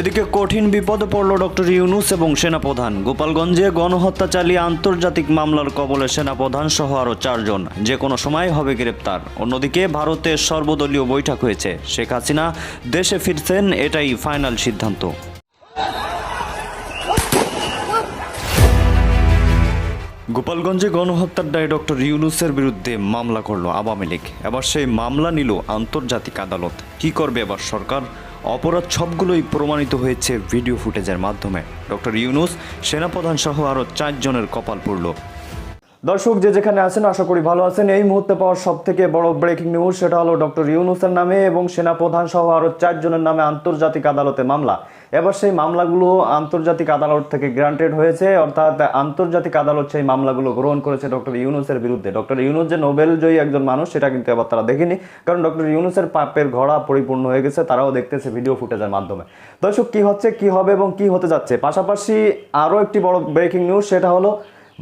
এদিকে কঠিন বিপদে পড়ল ডক্টর ইউনুস এবং সেনাপ্রধান। গোপালগঞ্জে গণহত্যা চালিয়ে আন্তর্জাতিক মামলার কবলে সেনাপ্রধান সহ আরও চারজন। যে কোনো সময় হবে গ্রেপ্তার। অন্যদিকে ভারতের সর্বদলীয় বৈঠক হয়েছে। শেখ হাসিনা দেশে ফিরছেন, এটাই ফাইনাল সিদ্ধান্ত। গোপালগঞ্জে গণহত্যার দায়ে ডক্টর ইউনুসের বিরুদ্ধে মামলা করল আওয়ামী লীগ। এবার সেই মামলা নিল আন্তর্জাতিক আদালত। কি করবে এবার সরকার? অপরাধ সবগুলোই প্রমাণিত হয়েছে ভিডিও ফুটেজের মাধ্যমে। ডক্টর ইউনুস সেনাপ্রধান সহ আরও চারজনের কপাল পড়ল। দর্শক, যে যেখানে আছেন, আশা করি ভালো আছেন। এই মুহূর্তে পাওয়ার সব থেকে বড় ব্রেকিং নিউজ সেটা হলো ডক্টর ইউনুসের নামে এবং সেনাপ্রধান সহ আরও চারজনের নামে আন্তর্জাতিক আদালতে মামলা। এবার সেই মামলাগুলো আন্তর্জাতিক আদালত থেকে গ্রান্টেড হয়েছে, অর্থাৎ আন্তর্জাতিক আদালত সেই মামলাগুলো গ্রহণ করেছে ডক্টর ইউনুসের বিরুদ্ধে। ডক্টর ইউনুস যে নোবেল জয়ী একজন মানুষ, সেটা কিন্তু এবার তারা দেখেনি, কারণ ডক্টর ইউনুসের পাপের ঘোড়া পরিপূর্ণ হয়ে গেছে, তারাও দেখতেছে ভিডিও ফুটেজের মাধ্যমে। দর্শক, কি হচ্ছে, কি হবে এবং কি হতে যাচ্ছে? পাশাপাশি আরও একটি বড় ব্রেকিং নিউজ সেটা হলো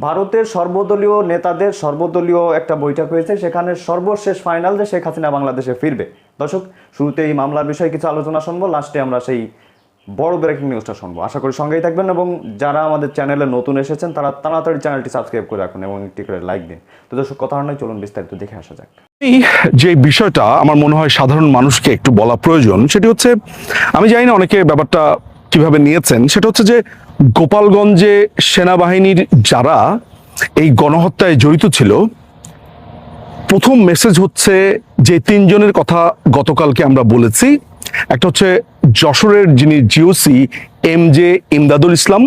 ভারতের সর্বদলীয় নেতাদের সর্বদলীয় একটা বৈঠক হয়েছে, সেখানে সর্বশেষ ফাইনাল যে শেখ হাসিনা বাংলাদেশে ফিরবে। দর্শক শুরুতে এই মামলার বিষয়ে কিছু আলোচনা শুনব লাস্টে আমরা সেই বড় ব্রেকিং নিউজটা শুনব। আশা করি সঙ্গেই থাকবেন এবং যারা আমাদের চ্যানেলে নতুন এসেছেন, তারা তাড়াতাড়ি চ্যানেলটি সাবস্ক্রাইব করে রাখুন এবং একটি করে লাইক দিন। তো দর্শক, কথা নয় চলুন বিস্তারিত দেখে আসা যাক। এই যে বিষয়টা, আমার মনে হয় সাধারণ মানুষকে একটু বলা প্রয়োজন, সেটি হচ্ছে, আমি জানি না, অনেকে ব্যাপারটা কীভাবে নিয়েছেন, সেটা হচ্ছে যে গোপালগঞ্জে সেনাবাহিনীর যারা এই গণহত্যায় জড়িত ছিল, প্রথম মেসেজ হচ্ছে যে তিনজনের কথা গতকালকে আমরা বলেছি। একটা হচ্ছে যশোরের যিনি GOC M J Imdadul Islam.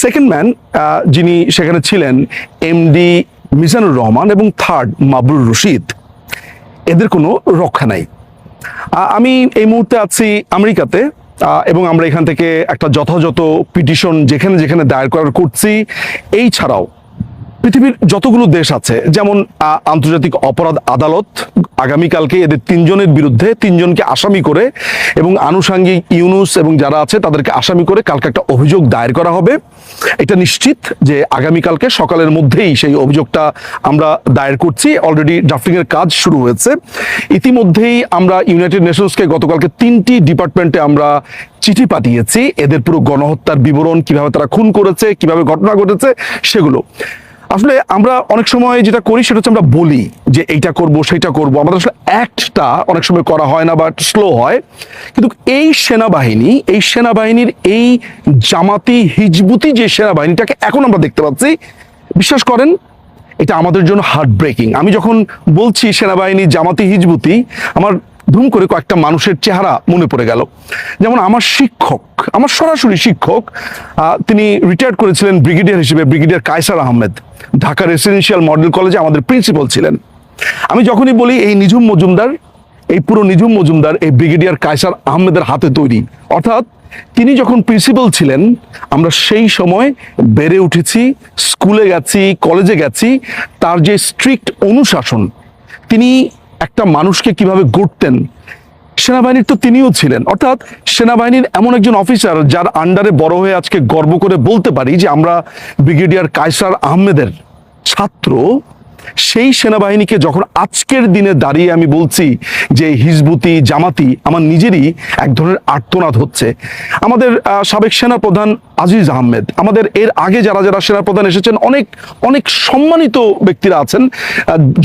Second man যিনি সেখানে ছিলেন এমডি মিজানুর রহমান এবং থার্ড মাবরুর রশিদ। এদের কোনো রক্ষা নাই। আমি এই মুহূর্তে আছি আমেরিকাতে। এবং আমরা এখান থেকে একটা যথাযথ পিটিশন যেখানে যেখানে দায়ের করার করছি এই ছাড়াও পৃথিবীর যতগুলো দেশ আছে, যেমন আন্তর্জাতিক অপরাধ আদালত, আগামীকালকে এদের তিনজনের বিরুদ্ধে তিনজনকে আসামি করে এবং আনুষাঙ্গিক ইউনুস এবং যারা আছে তাদেরকে আসামি করে কালকে একটা অভিযোগ দায়ের করা হবে। এটা নিশ্চিত যে আগামীকালকে সকালের মধ্যেই সেই অভিযোগটা আমরা দায়ের করছি। অলরেডি ড্রাফটিং এর কাজ শুরু হয়েছে। ইতিমধ্যেই আমরা ইউনাইটেড নেশনসকে গতকালকে তিনটি ডিপার্টমেন্টে আমরা চিঠি পাঠিয়েছি। এদের পুরো গণহত্যার বিবরণ, কীভাবে তারা খুন করেছে, কীভাবে ঘটনা ঘটেছে, সেগুলো। আসলে আমরা অনেক সময় যেটা করি সেটা হচ্ছে আমরা বলি যে এইটা করব, সেইটা করব। আমাদের আসলে অ্যাক্টটা অনেক সময় করা হয় না বা স্লো হয়। কিন্তু এই সেনাবাহিনী, এই সেনাবাহিনীর এই জামাতি, হিজবুতি যে সেনাবাহিনীটাকে এখন আমরা দেখতে পাচ্ছি, বিশ্বাস করেন, এটা আমাদের জন্য হার্ট ব্রেকিং আমি যখন বলছি সেনাবাহিনী, জামাতি, হিজবুতি, আমার ধুম করে কয়েকটা মানুষের চেহারা মনে পড়ে গেল। যেমন আমার শিক্ষক, আমার সরাসরি শিক্ষক তিনি রিটায়ার্ড করেছিলেন ব্রিগেডিয়ার হিসেবে brigadier Kaiser Ahmed. Dhaka residential model কলেজে আমাদের প্রিন্সিপাল ছিলেন। আমি যখনই বলি এই নিঝুম মজুমদার, এই পুরো নিঝুম মজুমদার এই ব্রিগেডিয়ার কায়সার আহমেদের হাতে তৈরি। অর্থাৎ তিনি যখন প্রিন্সিপাল ছিলেন, আমরা সেই সময় বেড়ে উঠেছি স্কুলে গেছি কলেজে গেছি, তার যে স্ট্রিক্ট অনুশাসন, তিনি একটা মানুষকে কীভাবে গড়তেন, সেনাবাহিনীর তো তিনিও ছিলেন। অর্থাৎ সেনাবাহিনীর এমন একজন অফিসার যার আন্ডারে বড় হয়ে আজকে গর্ব করে বলতে পারি যে আমরা ব্রিগেডিয়ার কায়সার আহমেদের ছাত্র সেই সেনাবাহিনীকে যখন আজকের দিনে দাঁড়িয়ে আমি বলছি যে হিজবুতি, জামাতি আমার নিজেরই এক ধরনের আর্তনাদ হচ্ছে। আমাদের সাবেক সেনাপ্রধান আজিজ আহমেদ, আমাদের এর আগে যারা যারা সেনাপ্রধান এসেছেন, অনেক অনেক সম্মানিত ব্যক্তিরা আছেন।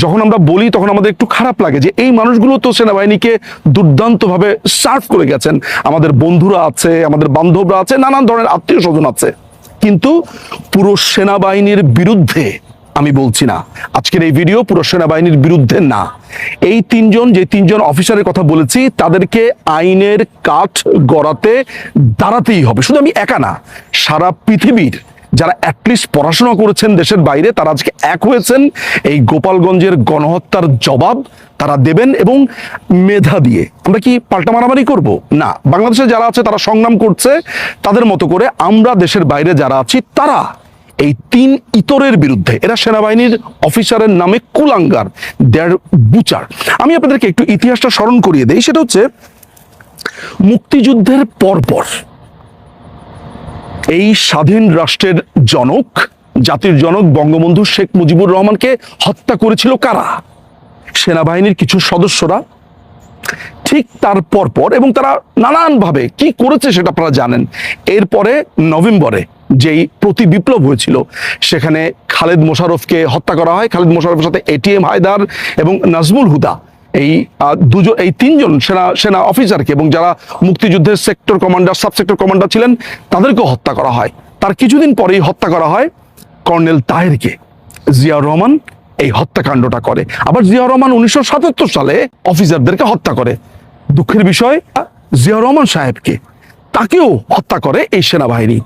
যখন আমরা বলি তখন আমাদের একটু খারাপ লাগে যে এই মানুষগুলো তো সেনাবাহিনীকে দুর্দান্তভাবে সার্ভ করে গেছেন। আমাদের বন্ধুরা আছে, আমাদের বান্ধবরা আছে, নানান ধরনের আত্মীয় স্বজন আছে। কিন্তু পুরো সেনাবাহিনীর বিরুদ্ধে আমি বলছি না। আজকের এই ভিডিও পুরো সেনাবাহিনীর বিরুদ্ধে না। এই তিনজন, যে তিনজন অফিসারের কথা বলেছি, তাদেরকে আইনের কাঠ গড়াতে দাঁড়াতেই হবে। শুধু আমি একা না, সারা পৃথিবীর যারা অ্যাটলিস্ট পড়াশোনা করেছেন দেশের বাইরে, তারা আজকে এক হয়েছেন। এই গোপালগঞ্জের গণহত্যার জবাব তারা দেবেন এবং মেধা দিয়ে। আমরা কি পাল্টা মারামারি করব? না, বাংলাদেশে যারা আছে, তারা সংগ্রাম করছে। তাদের মতো করে আমরা দেশের বাইরে যারা আছি, তারা এই তিন ইতরের বিরুদ্ধে, এরা সেনাবাহিনীর অফিসারের নামে কুলাঙ্গার দেয়ার বুচার। আমি আপনাদেরকে একটু ইতিহাসটা স্মরণ করিয়ে দেই, সেটা হচ্ছে মুক্তিযুদ্ধের পরপর এই স্বাধীন রাষ্ট্রের জনক, জাতির জনক বঙ্গবন্ধু শেখ মুজিবুর রহমানকে হত্যা করেছিল কারা? সেনাবাহিনীর কিছু সদস্যরা। ঠিক তার পরপর, এবং তারা নানানভাবে কি করেছে সেটা আপনারা জানেন। এরপরে নভেম্বরে যেই প্রতি বিপ্লব হয়েছিল, সেখানে খালেদ মোশাররফকে হত্যা করা হয়। খালেদ মোশাররফের সাথে এটিএম হায়দার এবং নাজমুল হুদা, এই দুজন, এই তিনজন সেনা সেনা অফিসারকে এবং যারা মুক্তিযুদ্ধের sector commander sub sector commander ছিলেন, তাদেরকেও হত্যা করা হয়। তার কিছুদিন পরেই হত্যা করা হয় কর্নেল তাহেরকে। জিয়াউর রহমান এই হত্যাকাণ্ডটা করে। আবার জিয়াউর রহমান উনিশশো সাতাত্তর সালে অফিসারদেরকে হত্যা করে। দুঃখের বিষয়, জিয়াউর রহমান সাহেবকে, তাকেও হত্যা করে এই সেনাবাহিনী।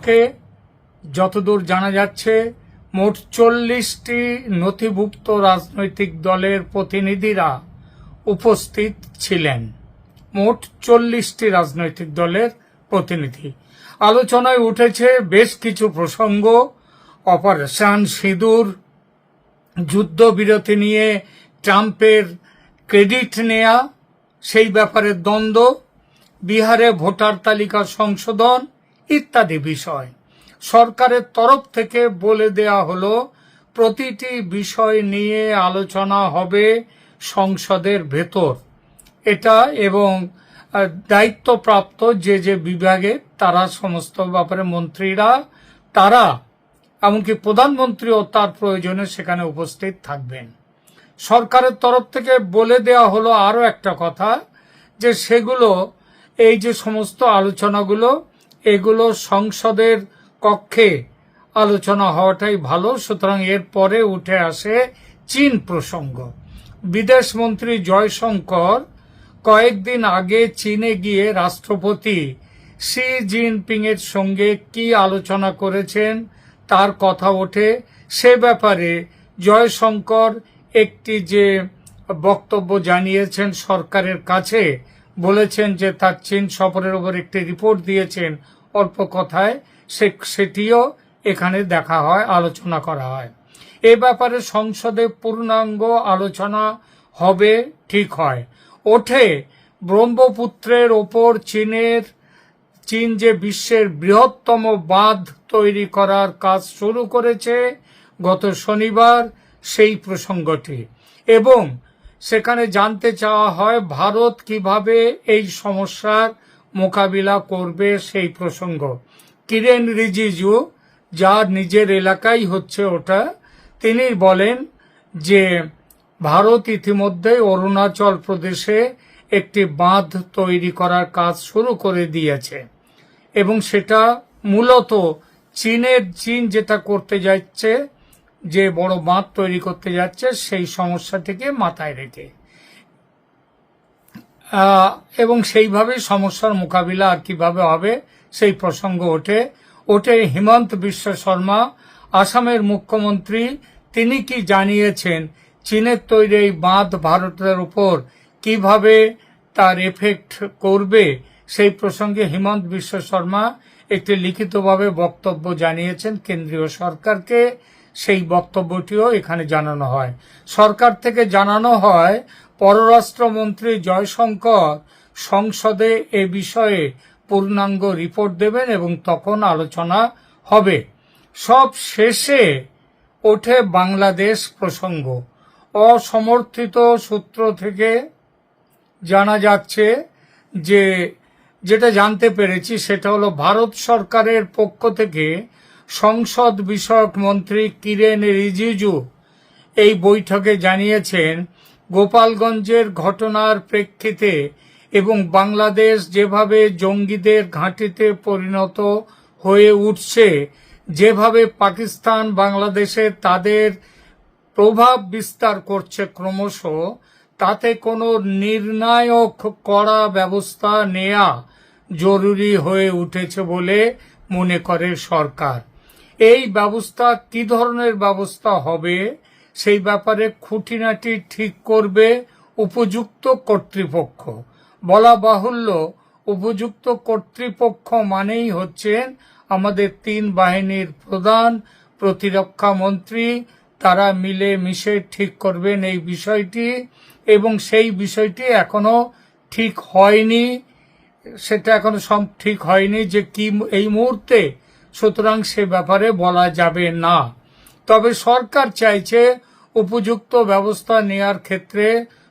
যতদূর জানা যাচ্ছে, মোট চল্লিশটি নথিভুক্ত রাজনৈতিক দলের প্রতিনিধিরা উপস্থিত ছিলেন। মোট চল্লিশটি রাজনৈতিক দলের প্রতিনিধি। আলোচনায় উঠেছে বেশ কিছু প্রসঙ্গ। অপারেশন সিঁদুর, যুদ্ধবিরতি নিয়ে ট্রাম্পের ক্রেডিট নেয়া, সেই ব্যাপারে দ্বন্দ্ব, বিহারে ভোটার তালিকা সংশোধন ইত্যাদি বিষয়। সরকারের তরফ থেকে বলে দেয়া হলো, প্রতিটি বিষয় নিয়ে আলোচনা হবে সংসদের ভেতর। এটা এবং দায়িত্বপ্রাপ্ত যে যে বিভাগে তারা সমস্ত ব্যাপারে মন্ত্রীরা, তারা, এমনকি প্রধানমন্ত্রীও তার প্রয়োজনে সেখানে উপস্থিত থাকবেন। সরকারের তরফ থেকে বলে দেওয়া হলো আরও একটা কথা, যে সেগুলো, এই যে সমস্ত আলোচনাগুলো, এগুলো সংসদের কক্ষে আলোচনা হওয়াটাই ভালো। সুতরাং এর পরে উঠে আসে চীন প্রসঙ্গ। বিদেশ মন্ত্রী জয়শঙ্কর কয়েকদিন আগে চীনে গিয়ে রাষ্ট্রপতি শি জিনপিং এর সঙ্গে কি আলোচনা করেছেন তার কথা ওঠে। সে ব্যাপারে জয়শঙ্কর একটি যে বক্তব্য জানিয়েছেন সরকারের কাছে, বলেছেন যে তার চীন সফরের উপর একটি রিপোর্ট দিয়েছেন অল্প কথায়। সে সেটিও এখানে দেখা হয়, আলোচনা করা হয়। এ ব্যাপারে সংসদে পূর্ণাঙ্গ আলোচনা হবে, ঠিক হয়। ওঠে ব্রহ্মপুত্রের ওপর চীনের, চীন যে বিশ্বের বৃহত্তম বাঁধ তৈরি করার কাজ শুরু করেছে গত শনিবার, সেই প্রসঙ্গটি। এবং সেখানে জানতে চাওয়া হয়, ভারত কীভাবে এই সমস্যার মোকাবিলা করবে সেই প্রসঙ্গ। কিরেন রিজিজু, যার নিজের এলাকাই হচ্ছে ওটা, তিনি বলেন যে ভারত ইতিমধ্যে অরুণাচল প্রদেশে একটি বাঁধ তৈরি করার কাজ শুরু করে দিয়েছে। এবং সেটা মূলত চীনের চীন যেটা করতে যাচ্ছে, যে বড় বাঁধ তৈরি করতে যাচ্ছে, সেই সমস্যাটিকে মাথায় রেখে। এবং সেইভাবে সমস্যার মোকাবিলা আর কীভাবে হবে সেই প্রসঙ্গ ওঠে। ওঠে হিমন্ত বিশ্ব শর্মা, আসামের মুখ্যমন্ত্রী। তিনি কি জানিয়েছেন? চীনের তৈরি এই বাঁধ ভারতের উপর কীভাবে তার এফেক্ট করবে? সেই প্রসঙ্গে হিমন্ত বিশ্ব শর্মা একটি লিখিতভাবে বক্তব্য জানিয়েছেন কেন্দ্রীয় সরকারকে। সেই বক্তব্যটিও এখানে জানানো হয়। সরকার থেকে জানানো হয়, পররাষ্ট্রমন্ত্রী জয়শঙ্কর সংসদে এ বিষয়ে পূর্ণাঙ্গ রিপোর্ট দেবেন এবং তখন আলোচনা হবে। সব শেষে ওঠে বাংলাদেশ প্রসঙ্গ। অসমর্থিত সূত্র থেকে জানা যাচ্ছে যে, যেটা জানতে পেরেছি সেটা হলো ভারত সরকারের পক্ষ থেকে সংসদ বিষয়ক মন্ত্রী কিরেন রিজিজু এই বৈঠকে জানিয়েছেন, গোপালগঞ্জের ঘটনার প্রেক্ষিতে এবং বাংলাদেশ যেভাবে জঙ্গিদের ঘাঁটিতে পরিণত হয়ে উঠছে, যেভাবে পাকিস্তান বাংলাদেশে তাদের প্রভাব বিস্তার করছে ক্রমশ, তাতে কোনো নির্ণায়ক করা ব্যবস্থা নেয়া জরুরি হয়ে উঠেছে বলে মনে করে সরকার। এই ব্যবস্থা কি ধরনের ব্যবস্থা হবে, সেই ব্যাপারে খুঁটিনাটি ঠিক করবে উপযুক্ত কর্তৃপক্ষ। বলা বাহুল্য, উপযুক্ত কর্তৃপক্ষ মানেই হচ্ছেন আমাদের তিন বাহিনীর প্রধান প্রতিরক্ষা মন্ত্রী। তারা মিলে মিশে ঠিক করবেন এই বিষয়টি এবং সেই বিষয়টি এখনও ঠিক হয়নি। সেটা এখনও সব ঠিক হয়নি যে কি এই মুহূর্তে সুতরাং সে ব্যাপারে বলা যাবে না। তবে সরকার চাইছে উপযুক্ত ব্যবস্থা নেয়ার ক্ষেত্রে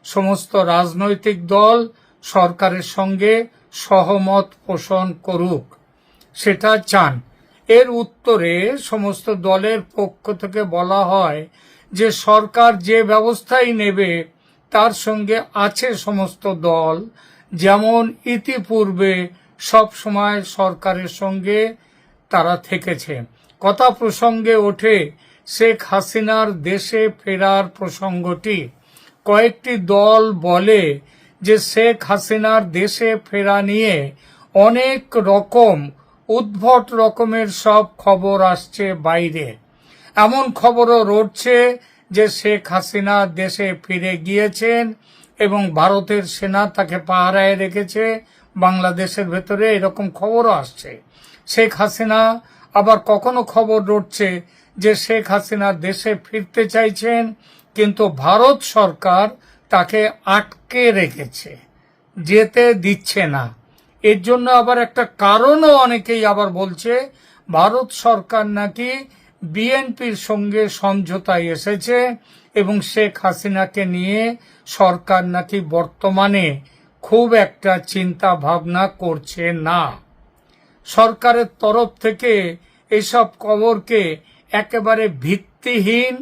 সমস্ত রাজনৈতিক দল সরকারের সঙ্গে সহমত পোষণ করুক। সেটা চান। এর উত্তরে সমস্ত দলের পক্ষ থেকে বলা হয় যে, সরকার যে ব্যবস্থাই নেবে, তার সঙ্গে আছে সমস্ত দল। যেমন ইতিপূর্বে সব সময় সরকারের সঙ্গে তারা থেকেছে। কথা প্রসঙ্গে ওঠে, শেখ হাসিনার দেশে ফেরার প্রসঙ্গটি। কয়েকটি দল বলে যে শেখ হাসিনার দেশে ফেরা নিয়ে অনেক রকম, উদ্ভট রকমের সব খবর আসছে বাইরে। এমন খবরও রটছে যে শেখ হাসিনা দেশে ফিরে গিয়েছেন এবং ভারতের সেনা তাকে পাহারায় রেখেছে, বাংলাদেশের ভেতরে এরকম খবরও আসছে। শেখ হাসিনা আবার কখনো খবর রটছে যে শেখ হাসিনা দেশে ফিরতে চাইছেন, কিন্তু ভারত সরকার তাকে আটকে রেখেছে, যেতে দিচ্ছে না। এর জন্য আবার একটা কারণও অনেকেই আবার বলছে, ভারত সরকার নাকি বিএনপির সঙ্গে সমঝোতায় এসেছে এবং শেখ হাসিনাকে নিয়ে সরকার নাকি বর্তমানে খুব একটা চিন্তা ভাবনা করছে না। সরকারের তরফ থেকে এসব খবরকে একেবারে ভিত্তিহীন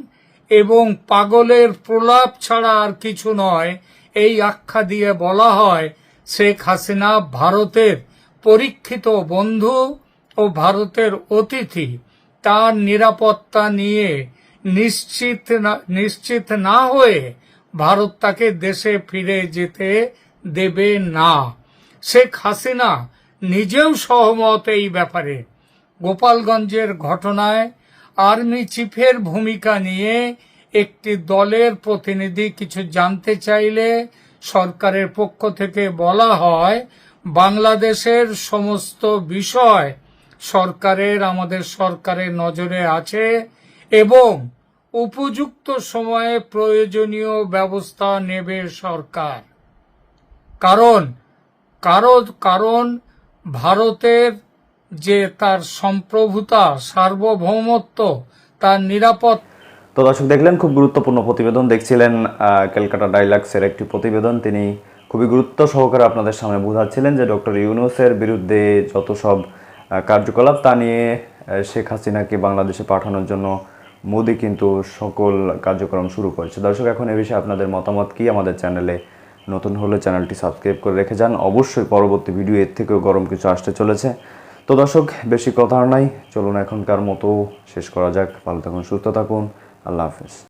এবং পাগলের প্রলাপ ছাড়া আর কিছু নয়, এই আখ্যা দিয়ে বলা হয়, শেখ হাসিনা ভারতের পরীক্ষিত বন্ধু ও ভারতের অতিথি। তার নিরাপত্তা নিয়ে নিশ্চিত না নিশ্চিত না হয়ে ভারত তাকে দেশে ফিরে যেতে দেবে না। শেখ হাসিনা নিজেও সহমত এই ব্যাপারে। গোপালগঞ্জের ঘটনায় আর্মি চিফের ভূমিকা নিয়ে একটি দলের প্রতিনিধি কিছু জানতে চাইলে সরকারের পক্ষ থেকে বলা হয়, বাংলাদেশের সমস্ত বিষয় সরকারের, আমাদের সরকারের নজরে আছে এবং উপযুক্ত সময়ে প্রয়োজনীয় ব্যবস্থা নেবে সরকার। কারণ কারণ কারণ ভারতের যে তার সম্প্রভুতা, সার্বভৌমত্ব, তার নিরাপদ তো দর্শক দেখলেন, খুব গুরুত্বপূর্ণ প্রতিবেদন দেখছিলেন ক্যালকাটা ডাইলাক্সের একটি প্রতিবেদন। তিনি খুবই গুরুত্ব সহকারে আপনাদের সামনে বোঝাচ্ছিলেন যে ডক্টর ইউনুসের বিরুদ্ধে যত সব কার্যকলাপ, তা নিয়ে শেখ হাসিনাকে বাংলাদেশে পাঠানোর জন্য মোদি কিন্তু সকল কার্যক্রম শুরু করেছে। দর্শক, এখন এ বিষয়ে আপনাদের মতামত কি? আমাদের চ্যানেলে নতুন হলে চ্যানেলটি সাবস্ক্রাইব করে রেখে যান। অবশ্যই পরবর্তী ভিডিও এর থেকেও গরম কিছু আসতে চলেছে। তো দর্শক, বেশি কথা আর নাই। চলুন এখনকার মতো শেষ করা যাক। ভালো থাকুন, সুস্থ থাকুন। আল্লাহ হাফেজ।